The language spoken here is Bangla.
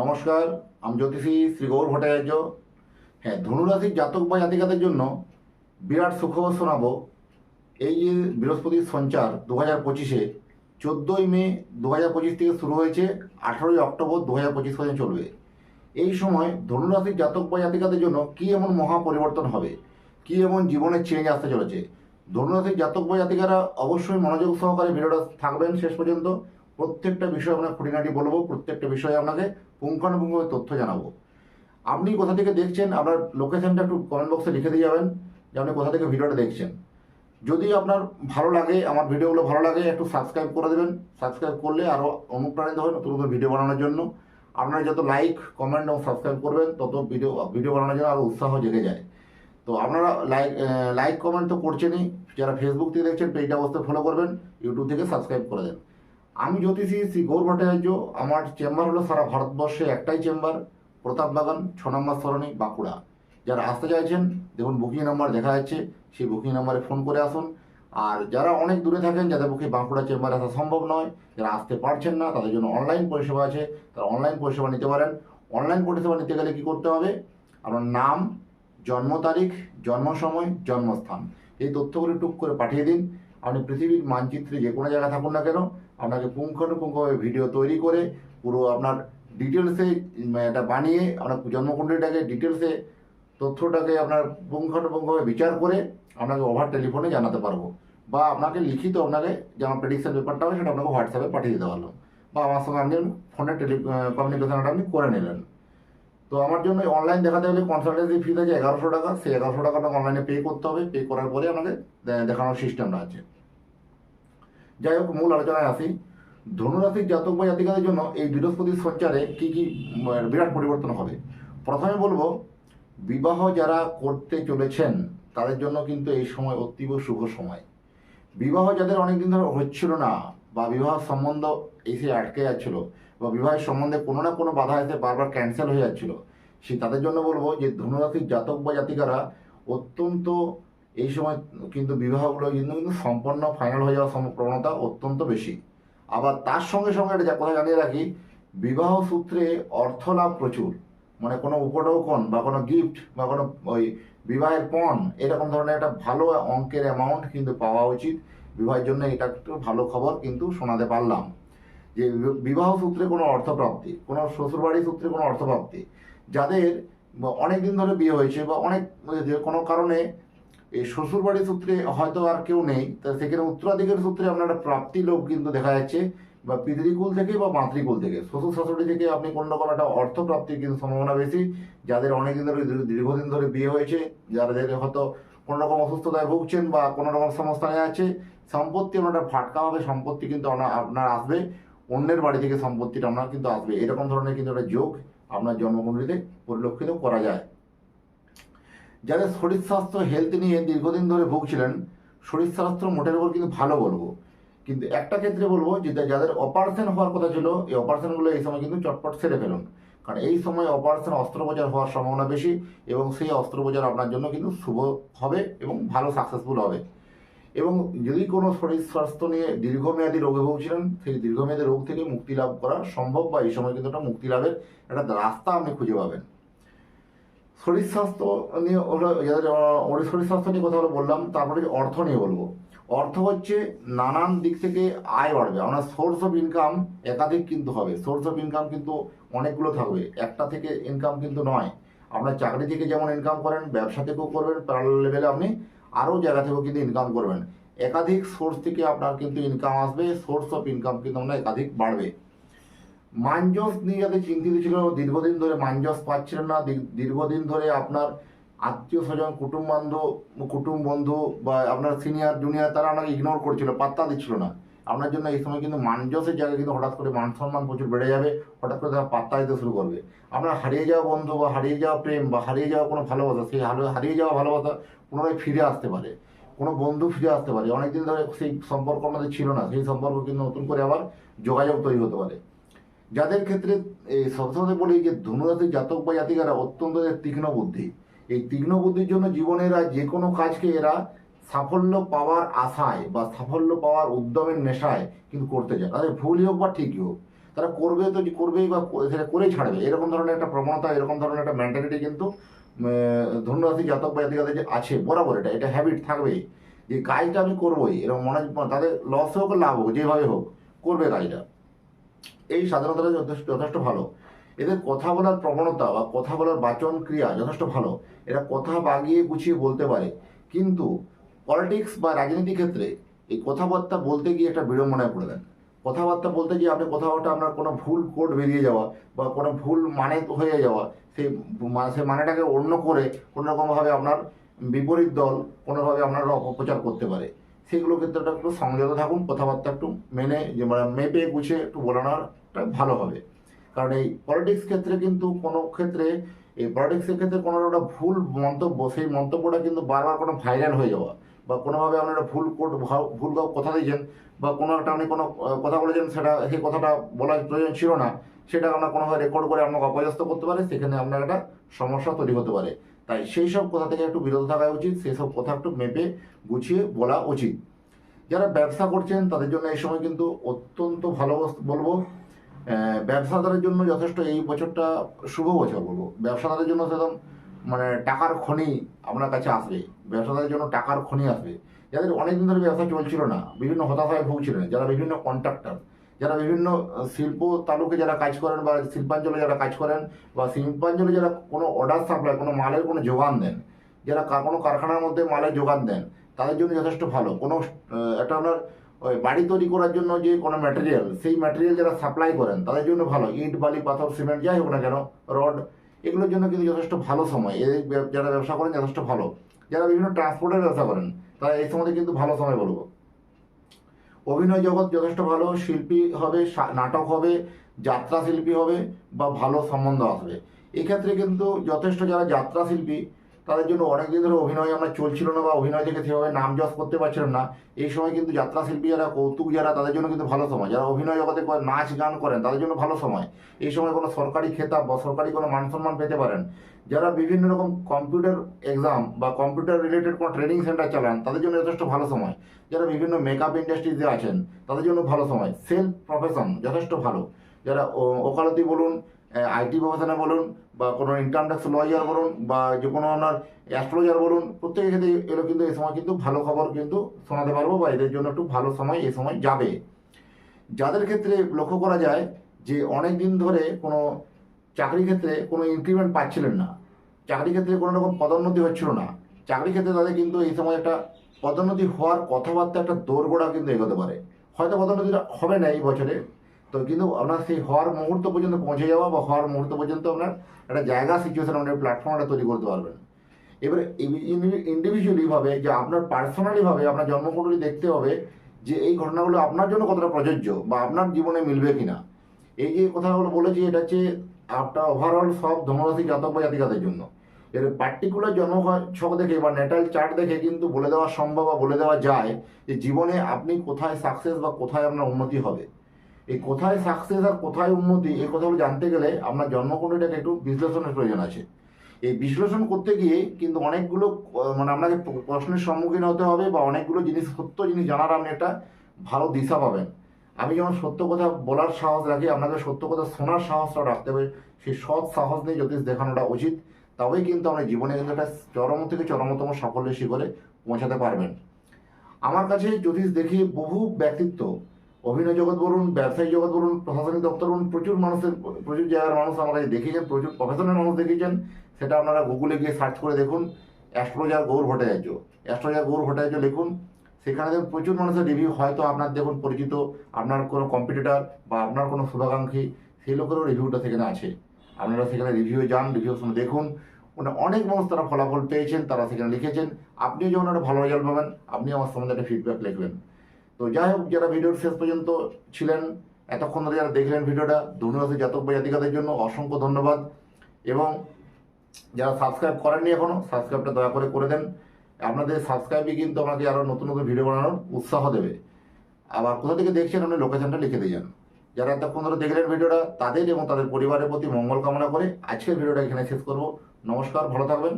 নমস্কার, আমি জ্যোতিষী শ্রী গৌর ভট্টাচার্য। হ্যাঁ ধনুরাশির জাতক বা জাতিকাদের জন্য বিরাট সুখবর শোনাবো। এই যে বৃহস্পতির সঞ্চার দু হাজার পঁচিশে, চোদ্দোই মে দু হাজার পঁচিশ থেকে শুরু হয়েছে, আঠারোই অক্টোবর দু হাজার পঁচিশ পর্যন্ত চলবে। এই সময় ধনুরাশির জাতক বা জাতিকাদের জন্য কী এমন মহা পরিবর্তন হবে? কী এমন জীবনের চেঞ্জ আসতে চলেছে? ধনুরাশির জাতক বা জাতিকারা অবশ্যই মনোযোগ সহকারে ভিডিওটা থাকবেন শেষ পর্যন্ত। প্রত্যেকটা বিষয় আপনার খুঁটিনাটি বলব, প্রত্যেকটা বিষয়ে আপনাকে পুঙ্খানুপুঙ্খভাবে তথ্য জানাব। আপনি কোথা থেকে দেখছেন, আপনার লোকেশনটা একটু কমেন্ট বক্সে লিখে দিয়ে যাবেন, যে আপনি কোথা থেকে ভিডিওটা দেখছেন। যদি আপনার ভালো লাগে, আমার ভিডিওগুলো ভালো লাগে, একটু সাবস্ক্রাইব করে দেবেন। সাবস্ক্রাইব করলে আরও অনুপ্রাণিত হয় নতুন নতুন ভিডিও বানানোর জন্য। আপনারা যত লাইক কমেন্ট এবং সাবস্ক্রাইব করবেন, তত ভিডিও ভিডিও বানানোর জন্য আরও উৎসাহ জেগে যায়। তো আপনারা লাইক লাইক কমেন্ট তো করছেনই। যারা ফেসবুক থেকে দেখছেন পেজটা অবশ্যই ফলো করবেন ইউটিউব থেকে সাবস্ক্রাইব করে দেন। আমি জ্যোতিষী শ্রী গৌর ভট্টাচার্য, আমার চেম্বার হলো সারা ভারতবর্ষে একটাই চেম্বার, প্রতাপ বাগান, ছ নম্বর সরণি, বাঁকুড়া। যারা আসতে চাইছেন, দেখুন বুকিং নাম্বার দেখা যাচ্ছে, সেই বুকিং নাম্বারে ফোন করে আসুন। আর যারা অনেক দূরে থাকেন, যাদের পক্ষে বাঁকুড়া চেম্বারে আসা সম্ভব নয়, যারা আসতে পারছেন না, তাদের জন্য অনলাইন পরিষেবা আছে, তারা অনলাইন পরিষেবা নিতে পারেন। অনলাইন পরিষেবা নিতে গেলে কী করতে হবে? আপনার নাম, জন্ম তারিখ, জন্ম সময়, জন্মস্থান। এই তথ্যগুলি টুক করে পাঠিয়ে দিন। আপনি পৃথিবীর মানচিত্রে যে কোনো জায়গায় থাকুন না কেন, আপনাকে পুঙ্খানুপুঙ্খভাবে ভিডিও তৈরি করে পুরো আপনার ডিটেলসে এটা বানিয়ে আপনার জন্মকুণ্ডলীটাকে ডিটেলসে তথ্যটাকে আপনার পুঙ্খানুপুঙ্খভাবে বিচার করে আপনাকে ওভার টেলিফোনে জানাতে পারব। বা আপনাকে লিখিত আপনাকে যে আমার প্রেডিকশন পেপারটা হবে সেটা আপনাকে হোয়াটসঅ্যাপে পাঠিয়ে দিতে পারলাম। বা আমার সঙ্গে আপনি ফোনে টেলি কমিউনিকেশনটা আপনি করে নিলেন। তো আমার জন্য অনলাইন দেখাতে হলে কনসালটেন্সি ফিস আছে এগারোশো টাকা। সেই এগারোশো টাকা আপনাকে অনলাইনে পে করতে হবে। পে করার পরে দে- দেখানোর সিস্টেমটা আছে। যাই হোক, মূল আলোচনায় আসি। ধনুরাশির জাতক বা জাতিকাদের জন্য এই বৃহস্পতির সঞ্চারে কি কি বিরাট পরিবর্তন হবে? প্রথমে বলব, বিবাহ যারা করতে চলেছেন, তাদের জন্য কিন্তু এই সময় অতীব শুভ সময়। বিবাহ যাদের অনেকদিন ধরে হচ্ছিল না বা বিবাহ সম্বন্ধ এসে আটকে যাচ্ছিল বা বিবাহের সম্বন্ধে কোনো না কোনো বাধা এসে বারবার ক্যান্সেল হয়ে যাচ্ছিল। সে তাদের জন্য বলব যে ধনুরাশির জাতক বা জাতিকারা অত্যন্ত এই সময় কিন্তু বিবাহগুলো কিন্তু কিন্তু সম্পন্ন ফাইনাল হয়ে যাওয়ার প্রবণতা অত্যন্ত বেশি। আবার তার সঙ্গে সঙ্গে একটা কথা জানিয়ে রাখি, বিবাহ সূত্রে অর্থ লাভ প্রচুর। মানে কোনো উপঢৌকন বা কোনো গিফট বা কোনো ওই বিবাহের পণ এরকম ধরনের একটা ভালো অঙ্কের অ্যামাউন্ট কিন্তু পাওয়া উচিত। বিবাহের জন্য এটা একটু ভালো খবর কিন্তু শোনাতে পারলাম। যে বিবাহ সূত্রে কোনো অর্থপ্রাপ্তি, কোনো শ্বশুরবাড়ি সূত্রে কোনো অর্থপ্রাপ্তি, যাদের অনেক দিন ধরে বিয়ে হয়েছে বা অনেক কোনো কারণে এই শ্বশুরবাড়ি সূত্রে হয়তো আর কেউ নেই, তা সেখানে উত্তরাধিকার সূত্রে আপনার একটা প্রাপ্তি লোক কিন্তু দেখা যাচ্ছে, বা পিতৃকুল থেকে বা মাতৃকুল থেকে। শ্বশুর শাশুড়ি থেকে আপনি কোনো রকম একটা অর্থ প্রাপ্তির কিন্তু সম্ভাবনা বেশি, যাদের অনেক দিন ধরে দীর্ঘদিন ধরে বিয়ে হয়েছে যাদের হয়তো কোনো রকম অসুস্থতায় ভুগছেন বা কোনো রকম সমস্যায় আছে, সম্পত্তি আপনার একটা ফাটকাভাবে সম্পত্তি কিন্তু আপনার আসবে। অন্যের বাড়ি থেকে সম্পত্তিটা আপনার কিন্তু আসবে। এরকম ধরনের কিন্তু একটা যোগ আপনার জন্মকুণ্ডলিতে পরিলক্ষিত করা যায়। যাদের শরীর স্বাস্থ্য হেলথ নিয়ে দীর্ঘদিন ধরে ভুগছিলেন, শরীর স্বাস্থ্য মোটের উপর কিন্তু ভালো বলব। কিন্তু একটা ক্ষেত্রে বলব যে যাদের অপারেশন হওয়ার কথা ছিল, এই অপারেশনগুলো এই সময় কিন্তু চটপট সেরে ফেলুন। কারণ এই সময় অপারেশন অস্ত্রোপচার হওয়ার সম্ভাবনা বেশি এবং সেই অস্ত্রোপচার আপনার জন্য কিন্তু শুভ হবে এবং ভালো সাকসেসফুল হবে। এবং যদি কোনো শরীর স্বাস্থ্য নিয়ে দীর্ঘমেয়াদী রোগে ভুগছিলেন, সেই দীর্ঘমেয়াদী রোগ থেকে মুক্তি লাভ করা সম্ভব বা এই সময় কিন্তু একটা মুক্তি লাভের একটা রাস্তা আপনি খুঁজে পাবেন। শরীর স্বাস্থ্য নিয়ে ওরা শরীর স্বাস্থ্য নিয়ে কথা বলে বললাম, তারপরে অর্থ নিয়ে বলব। অর্থ হচ্ছে নানান দিক থেকে আয় বাড়বে। আপনার সোর্স অফ ইনকাম একাধিক কিন্তু হবে। সোর্স অফ ইনকাম কিন্তু অনেকগুলো থাকবে। একটা থেকে ইনকাম কিন্তু নয়। আপনার চাকরি থেকে যেমন ইনকাম করেন, ব্যবসা থেকেও করবেন প্যারাল লেভেলে আপনি আরও জায়গা থেকেও কিন্তু ইনকাম করবেন। একাধিক সোর্স থেকে আপনার কিন্তু ইনকাম আসবে সোর্স অফ ইনকাম কিন্তু আপনার একাধিক বাড়বে। মাঞ্জস নিয়ে যাতে চিন্তিত ছিল, দীর্ঘদিন ধরে মাঞ্জস পাচ্ছিলেন না দীর্ঘদিন ধরে আপনার আত্মীয় স্বজন কুটুম বান্ধব কুটুম বন্ধু বা আপনার সিনিয়র জুনিয়র তারা আপনাকে ইগনোর করছিল, পাত্তা দিচ্ছিল না। আপনার জন্য এই সময় কিন্তু মাঞ্জসের জায়গায় কিন্তু হঠাৎ করে মান সম্মান প্রচুর বেড়ে যাবে, হঠাৎ করে তারা পাত্তা দিতে শুরু করবে। আপনার হারিয়ে যাওয়া বন্ধু বা হারিয়ে যাওয়া প্রেম বা হারিয়ে যাওয়া কোনো ভালোবাসা, সেই হারিয়ে- যাওয়া ভালোবাসা পুনরায় ফিরে আসতে পারে। কোনো বন্ধু ফিরে আসতে পারে। অনেকদিন ধরে সেই সম্পর্ক আমাদের ছিল না, সেই সম্পর্ক কিন্তু নতুন করে আবার যোগাযোগ তৈরি হতে পারে। যাদের ক্ষেত্রে এই সবসময় বলি যে ধনুরাশির জাতক বা জাতিকারা অত্যন্ত তীক্ষ্ণ বুদ্ধি। এই তীক্ষ্ণ বুদ্ধির জন্য জীবনে এরা যে কোনো কাজকে এরা সাফল্য পাওয়ার আশায় বা সাফল্য পাওয়ার উদ্যমের নেশায় কিন্তু করতে চায়। তাদের ভুলই হোক বা ঠিকই হোক তারা করবে তো, করবেই বা সেটা করেই ছাড়বে। এরকম ধরনের একটা প্রবণতা, এরকম ধরনের একটা মেন্টালিটি কিন্তু ধনুরাশি জাতক বা জাতিকাদের যে আছে, বরাবর এটা এটা হ্যাবিট থাকবেই। যে কাজটা আমি করবোই, এরকম মনে তাদের লস হোক, লাভ হোক, যেভাবে হোক, করবে কাজটা। এই স্বাধীনতাটা যথেষ্ট যথেষ্ট ভালো। এদের কথা বলার প্রবণতা বা কথা বলার বাচন ক্রিয়া যথেষ্ট ভালো। এরা কথা বাগিয়ে গুছিয়ে বলতে পারে। কিন্তু পলিটিক্স বা রাজনীতি ক্ষেত্রে এই কথাবার্তা বলতে গিয়ে একটা বিড়ম্বনায় পড়ে দেন। কথাবার্তা বলতে গিয়ে আপনি কোথাওটা আপনার কোনো ভুল কোড বেরিয়ে যাওয়া বা কোনো ভুল মানে হয়ে যাওয়া, সেই সেই মানেটাকে অন্য করে কোনো রকমভাবে আপনার বিপরীত দল কোনোভাবে আপনারা অপপ্রচার করতে পারে। সেগুলো ক্ষেত্রে একটু সংযত থাকুন, কথাবার্তা একটু মেনে, যে মানে মেপে গুছিয়ে একটু বলানোটা ভালো হবে। কারণ এই পলিটিক্স ক্ষেত্রে কিন্তু কোনো ক্ষেত্রে, এই পলিটিক্সের ক্ষেত্রে কোনো একটা ভুল মন্তব্য, সেই মন্তব্যটা কিন্তু বারবার কোনো ভাইরাল হয়ে যাওয়া। বা কোনোভাবে আপনি একটা ভুল কোড ভুল কথা দিয়েছেন বা কোনো একটা আপনি কোনো কথা বলেছেন সেটা, সেই কথাটা বলার প্রয়োজন ছিল না, সেটা আমরা কোনোভাবে রেকর্ড করে আপনাকে অপদস্থ করতে পারে, সেখানে আপনার একটা সমস্যা তৈরি হতে পারে। তাই সেই সব কথা থেকে একটু বিরত থাকা উচিত, সেই সব কথা একটু মেপে গুছিয়ে বলা উচিত। যারা ব্যবসা করছেন, তাদের জন্য এই সময় কিন্তু অত্যন্ত ভালো বলব ব্যবসাদারের জন্য যথেষ্ট এই বছরটা শুভ বছর বলব। ব্যবসাদারের জন্য সেরকম মানে টাকার খনি আপনার কাছে আসবে, ব্যবসাদারের জন্য টাকার খনি আসবে। যাদের অনেকদিন ধরে ব্যবসা চলছিল না, বিভিন্ন হতাশায় ভুগছিলেন, যারা বিভিন্ন কন্ট্রাক্টর যারা বিভিন্ন শিল্প তালুকে যারা কাজ করেন বা শিল্পাঞ্চলে যারা কাজ করেন বা শিল্পাঞ্চলে যারা কোনো অর্ডার সাপ্লাই কোনো মালের কোনো যোগান দেন, যারা কোনো কারখানার মধ্যে মালের যোগান দেন, তাদের জন্য যথেষ্ট ভালো। কোনো একটা আপনার, ওই বাড়ি তৈরি করার জন্য যে কোনো ম্যাটেরিয়াল সেই ম্যাটেরিয়াল যারা সাপ্লাই করেন, তাদের জন্য ভালো। ইট, বালি, পাথর সিমেন্ট যাই হোক না কেন রড এগুলোর জন্য কিন্তু যথেষ্ট ভালো সময়। এদের যারা ব্যবসা করেন যথেষ্ট ভালো। যারা বিভিন্ন ট্রান্সপোর্টের ব্যবসা করেন, তারা এই সময় কিন্তু ভালো সময় বলব। অভিনয় জগৎ যথেষ্ট ভালো, শিল্পী হবে নাটক হবে যাত্রা শিল্পী হবে বা ভালো সম্বন্ধ আসবে। এক্ষেত্রে কিন্তু যথেষ্ট যারা যাত্রা শিল্পী তাদের জন্য অনেকদিন ধরে অভিনয় আমরা চলছিল না বা অভিনয় থেকে সেভাবে নাম যশ করতে পারছিলেন না। এই সময় কিন্তু যাত্রা শিল্পী যারা, কৌতুক যারা, তাদের জন্য কিন্তু ভালো সময়। যারা অভিনয় জগতে নাচ গান করেন, তাদের জন্য ভালো সময়। এই সময় কোনো সরকারি খেতাব বা সরকারি কোনো মান সম্মান পেতে পারেন। যারা বিভিন্ন রকম কম্পিউটার এক্সাম বা কম্পিউটার রিলেটেড কোনো ট্রেনিং সেন্টার চালান, তাদের জন্য যথেষ্ট ভালো সময়। যারা বিভিন্ন মেকআপ ইন্ডাস্ট্রিতে আছেন, তাদের জন্য ভালো সময়। সেলফ প্রফেশন যথেষ্ট ভালো। যারা ওকালতি বলুন আইটি প্রফেশনে বলুন বা কোনো ইনকাম ট্যাক্স লয়ার বলুন বা যে কোনো আপনার অ্যাস্ট্রোলজার বলুন, প্রত্যেকের ক্ষেত্রে এগুলো কিন্তু এই সময় কিন্তু ভালো খবর কিন্তু শোনাতে পারব বা এদের জন্য একটু ভালো সময় এই সময় যাবে। যাদের ক্ষেত্রে লক্ষ্য করা যায় যে অনেক দিন ধরে কোনো চাকরি ক্ষেত্রে কোনো ইনক্রিমেন্ট পাচ্ছিলেন না চাকরি ক্ষেত্রে কোনো রকম পদোন্নতি হচ্ছিল না চাকরি ক্ষেত্রে তাদের কিন্তু এই সময় একটা পদোন্নতি হওয়ার কথাবার্তা, একটা দোরগোড়া কিন্তু এগোতে পারে। হয়তো পদোন্নতিটা হবে না এই বছরে তো কিন্তু আপনার সেই হওয়ার মুহূর্ত পর্যন্ত পৌঁছে যাওয়া বা হওয়ার মুহূর্ত পর্যন্ত আপনার একটা জায়গা সিচুয়েশন আপনার প্ল্যাটফর্মটা তৈরি করতে পারবেন। এবারে ইন্ডিভিজুয়ালি ভাবে যে আপনার পার্সোনালি ভাবে আপনার জন্মকুণ্ডলী দেখতে হবে যে এই ঘটনাগুলো আপনার জন্য কতটা প্রযোজ্য বা আপনার জীবনে মিলবে কিনা। এই যে কথাগুলো বলেছি, এটা হচ্ছে আপনার ওভারঅল সব ধনুরাশি জাতক বা জাতিকাদের জন্য। এর পার্টিকুলার জন্ম ছক দেখে বা নেটাল চার্ট দেখে কিন্তু বলে দেওয়া সম্ভব বা বলে দেওয়া যায় যে জীবনে আপনি কোথায় সাকসেস বা কোথায় আপনার উন্নতি হবে। এই কোথায় সাকসেস আর কোথায় উন্নতি, এই কথাগুলো জানতে গেলে আপনার জন্মকুণ্ডলীটাকে একটু বিশ্লেষণের প্রয়োজন আছে। এই বিশ্লেষণ করতে গিয়ে কিন্তু অনেকগুলো মানে আপনাকে প্রশ্নের সম্মুখীন হতে হবে বা অনেকগুলো জিনিস, সত্য জিনিস জানার আপনি একটা ভালো দিশা পাবেন। আমি যেমন সত্য কথা বলার সাহস রাখি, আপনাকে সত্য কথা শোনার সাহসটা রাখতে হবে। সেই সৎ সাহস নিয়ে জ্যোতিষ দেখানোটা উচিত। তবেই কিন্তু আপনি জীবনে কিন্তু একটা চরম থেকে চরমতম সাফল্যের শিখরে পৌঁছাতে পারবেন। আমার কাছে জ্যোতিষ দেখে বহু ব্যক্তিত্ব অভিনয় জগৎ বলুন ব্যবসায়ী জগৎ বলুন, প্রশাসনিক দপ্তর বলুন, প্রচুর মানুষের, প্রচুর জায়গার মানুষ আমার কাছে দেখিয়েছেন, প্রচুর প্রফেশনাল মানুষ দেখিয়েছেন, সেটা আপনারা গুগলে গিয়ে সার্চ করে দেখুন অ্যাস্ট্রোলজার গৌর ভট্টাচার্য। অ্যাস্ট্রোলজার গৌর ভট্টাচার্য লিখুন, সেখানে দেখুন প্রচুর মানুষের রিভিউ হয়তো আপনার দেখুন পরিচিত, আপনার কোনো কম্পিটিটার বা আপনার কোনো শুভাকাঙ্ক্ষী, সেই লোকেরও রিভিউটা সেখানে আছে। আপনারা সেখানে রিভিউ যান রিভিউ শুনে দেখুন মানে অনেক মানুষ তারা ফলাফল পেয়েছেন, তারা সেখানে লিখেছেন, আপনিও যখন একটা ভালো রেজাল্ট পাবেন আপনি আমার সম্বন্ধে একটা ফিডব্যাক লিখবেন। তো যাই হোক, যারা ভিডিওর শেষ পর্যন্ত ছিলেন, এতক্ষণ ধরে যারা দেখলেন ভিডিওটা ধনুরাশি জাতক বা জাতিকাদের জন্য, অসংখ্য ধন্যবাদ। এবং যারা সাবস্ক্রাইব করেননি এখনও সাবস্ক্রাইবটা দয়া করে করে দেন। আপনাদের সাবস্ক্রাইবই কিন্তু আমাকে আরও নতুন নতুন ভিডিও বানানোর উৎসাহ দেবে। আবার কোথা থেকে দেখছেন আপনি লোকেশনটা লিখে দিয়ে যান। যারা এতক্ষণ ধরে দেখলেন ভিডিওটা, তাদের এবং তাদের পরিবারের প্রতি মঙ্গল কামনা করে আজকের ভিডিওটা এখানে শেষ করব। নমস্কার, ভালো থাকবেন।